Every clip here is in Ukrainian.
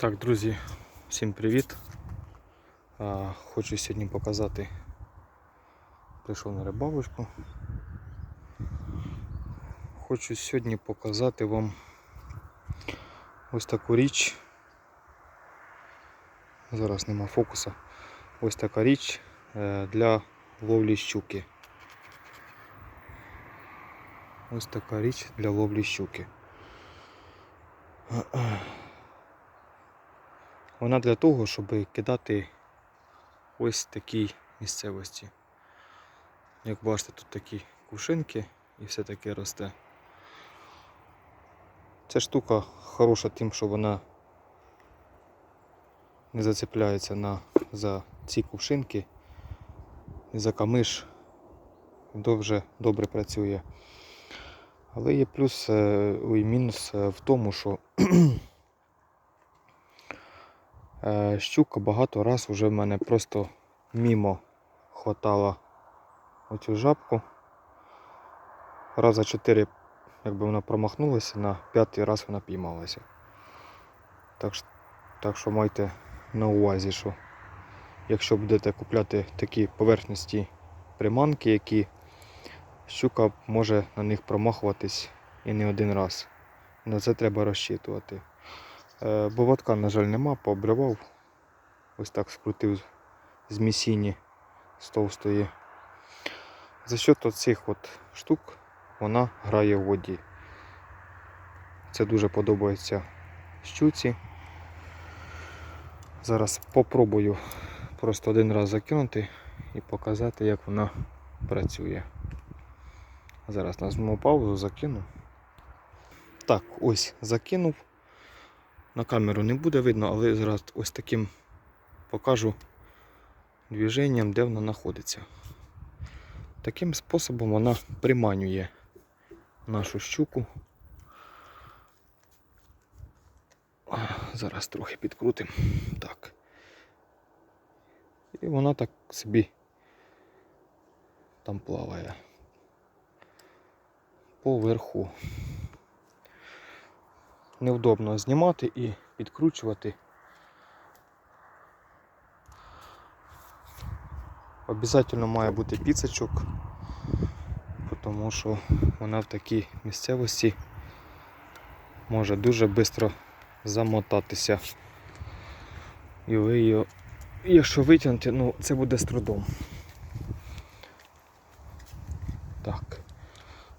Так, друзі, всім привіт. А, Хочу сьогодні показати. Прийшов на рибалочку. Хочу сьогодні показати вам ось таку річ. Зараз нема фокуса. Ось така річ е, для ловлі щуки. Ось така річ для ловлі щуки. Вона для того, щоб кидати ось такій місцевості. Як бачите, тут такі кувшинки і все таке росте. Ця штука хороша тим, що вона не зацепляється на, за ці кувшинки за камиш дуже добре працює. Але є плюс е, і мінус е, в тому, що Щука багато раз вже в мене просто мімо хватала оцю жабку. Раза чотири, якби вона промахнулася, на п'ятий раз вона піймалася. Так, так що майте на увазі, що якщо будете купляти такі поверхності приманки, які щука може на них промахуватись і не один раз. На це треба розчитувати. Е, Поводка, на жаль, нема, пообривав. Ось так скрутив з місіні з товстої. За счет цих от штук вона грає в воді. Це дуже подобається щуці. Зараз попробую просто один раз закинути і показати, як вона працює. Зараз нажму паузу, закину. Так, ось закинув. На камеру не буде видно, але зараз ось таким покажу движенням, де вона знаходиться. Таким способом вона приманює нашу щуку. Зараз трохи підкрутимо. Так. І вона так собі там плаває поверху невдобно знімати і підкручувати. Обязательно має бути піцечок, тому що вона в такій місцевості може дуже швидко замотатися. І ви її, якщо витягнете, ну це буде з трудом. Так,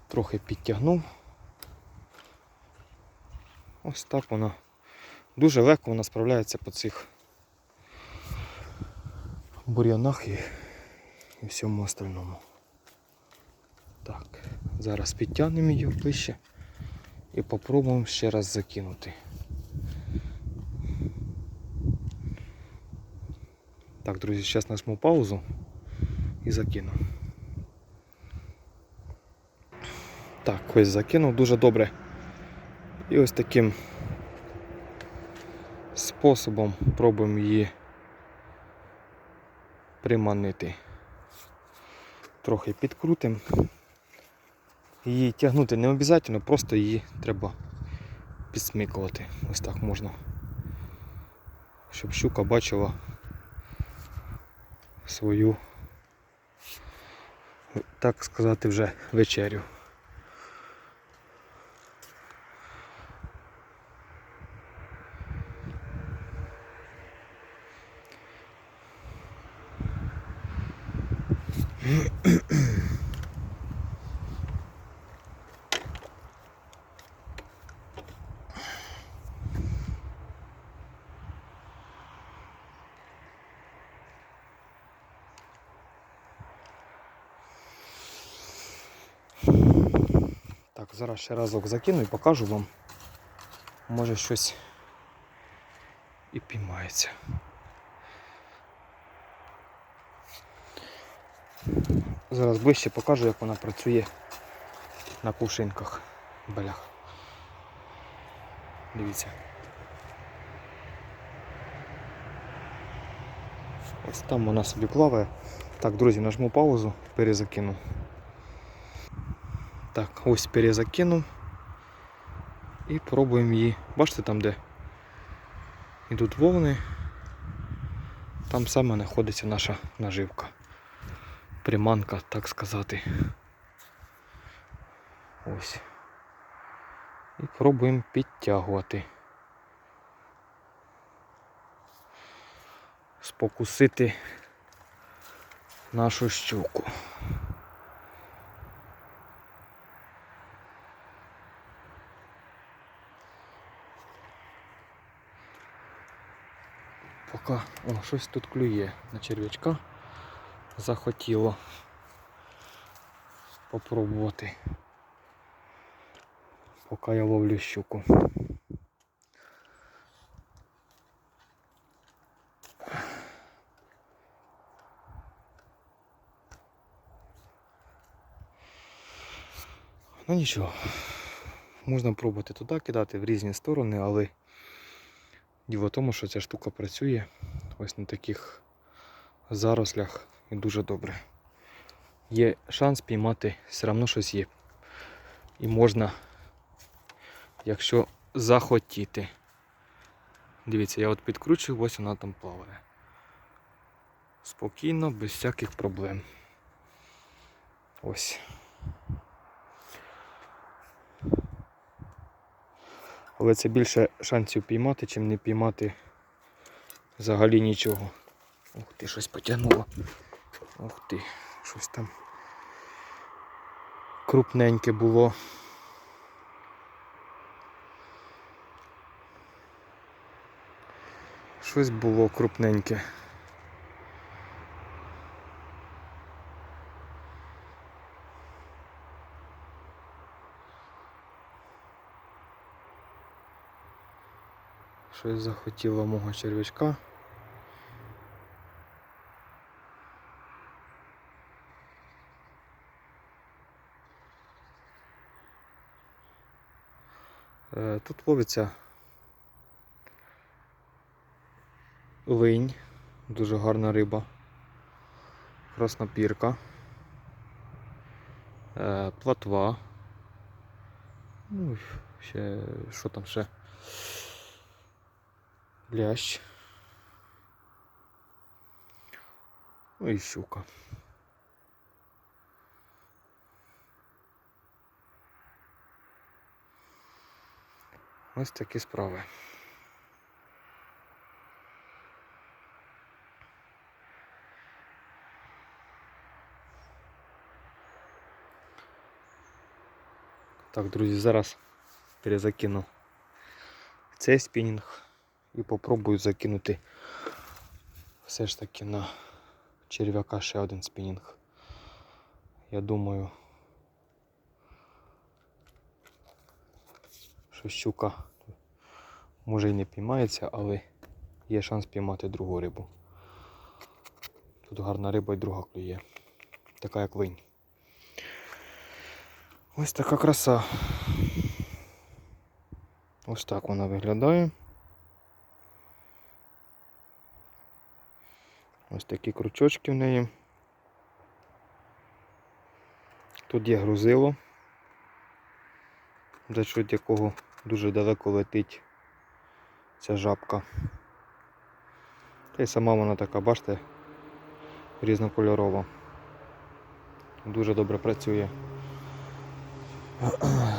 трохи підтягнув. Ось так вона. Дуже легко вона справляється по цих бур'янах і, і всьому остальному. Так, зараз підтягнемо її ближче і попробуємо ще раз закинути. Так, друзі, зараз нажму паузу і закину. Так, ось закинув дуже добре. І ось таким способом пробуємо її приманити. Трохи підкрутимо. Її тягнути не обов'язково, просто її треба підсмикувати. Ось так можна. Щоб щука бачила свою, так сказати, вже вечерю. Так, зараз ще разок закину і покажу вам. Може щось і піймається. Зараз ближче покажу, як вона працює на кувшинках. Блях. Дивіться. Ось там вона собі плаває. Так, друзі, нажму паузу, перезакину. Так, ось перезакинув. І пробуємо її. Бачите там де йдуть волни. Там саме знаходиться наша наживка. Приманка, так сказати. Ось. І пробуємо підтягувати. Спокусити нашу щуку. Поки о, щось тут клює на черв'ячка. Захотіло попробувати. Поки я ловлю щуку. Ну нічого, можна пробувати туди кидати в різні сторони, але діло в тому, що ця штука працює ось на таких зарослях дуже добре. Є шанс піймати, все одно щось є. І можна, якщо захотіти. Дивіться, я от підкручую, ось вона там плаває. Спокійно, без всяких проблем. Ось. Але це більше шансів піймати, чим не піймати взагалі нічого. Ух ти, щось потягнуло. Ух ти, щось там крупненьке було. Щось було крупненьке. Щось захотіло мого червячка. Тут ловиться линь, дуже гарна риба, краснопірка, е, платва. Ну, ще що там ще? Лящ. Ну і щука. Ось такі справи. Так, друзі, зараз перезакину цей спінінг і попробую закинути все ж таки на черв'яка ще один спінінг. Я думаю, що щука може і не піймається, але є шанс піймати другу рибу. Тут гарна риба і друга клює. Така як линь. Ось така краса. Ось так вона виглядає. Ось такі крючочки в неї. Тут є грузило, за чуть якого дуже далеко летить ця жабка. Та й сама вона така, бачите, різнокольорова. Дуже добре працює.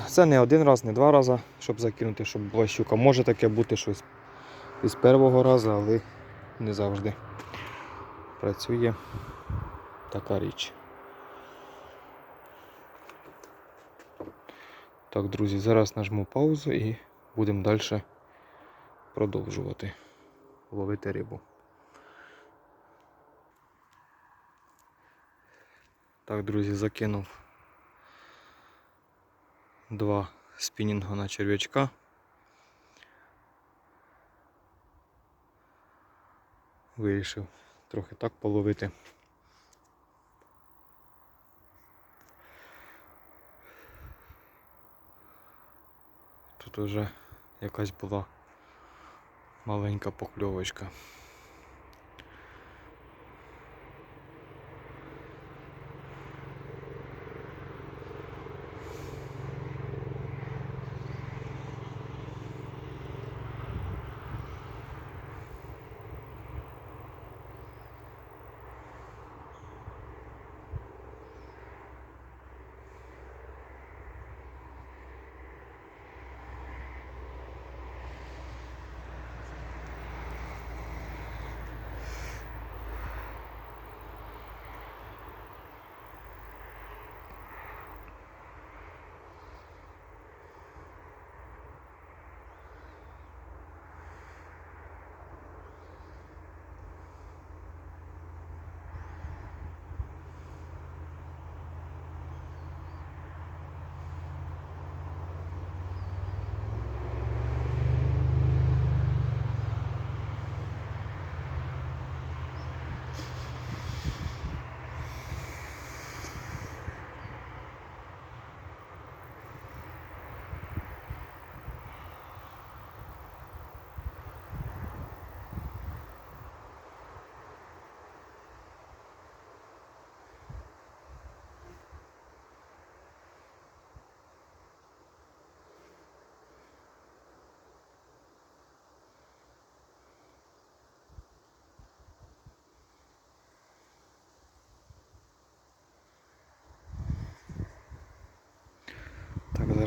Це не один раз, не два рази, щоб закинути, щоб була щука. Може таке бути щось із першого разу, але не завжди працює така річ. Так, друзі, зараз нажму паузу і будемо далі продовжувати ловити рибу. Так, друзі, закинув два спінінга на черв'ячка. Вирішив трохи так половити. Тут вже якась була маленька покльовочка.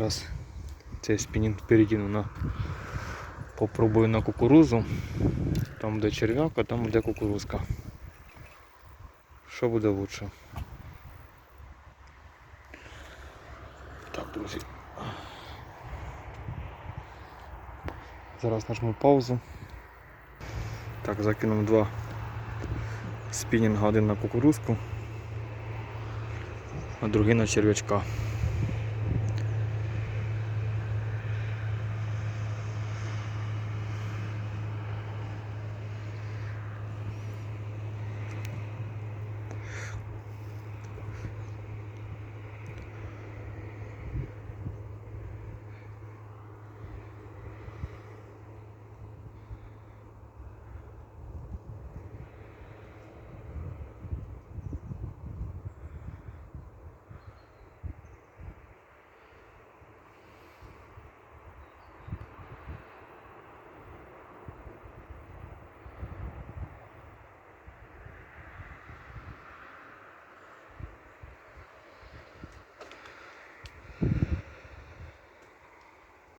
Зараз цей спінінг перекину на попробую на кукурузу. Там де черв'як, а там де кукурузка. Що буде лучше? Так, друзі. Зараз нажму паузу. Так, закинув два спінінга, один на кукурузку, а другий на черв'ячка.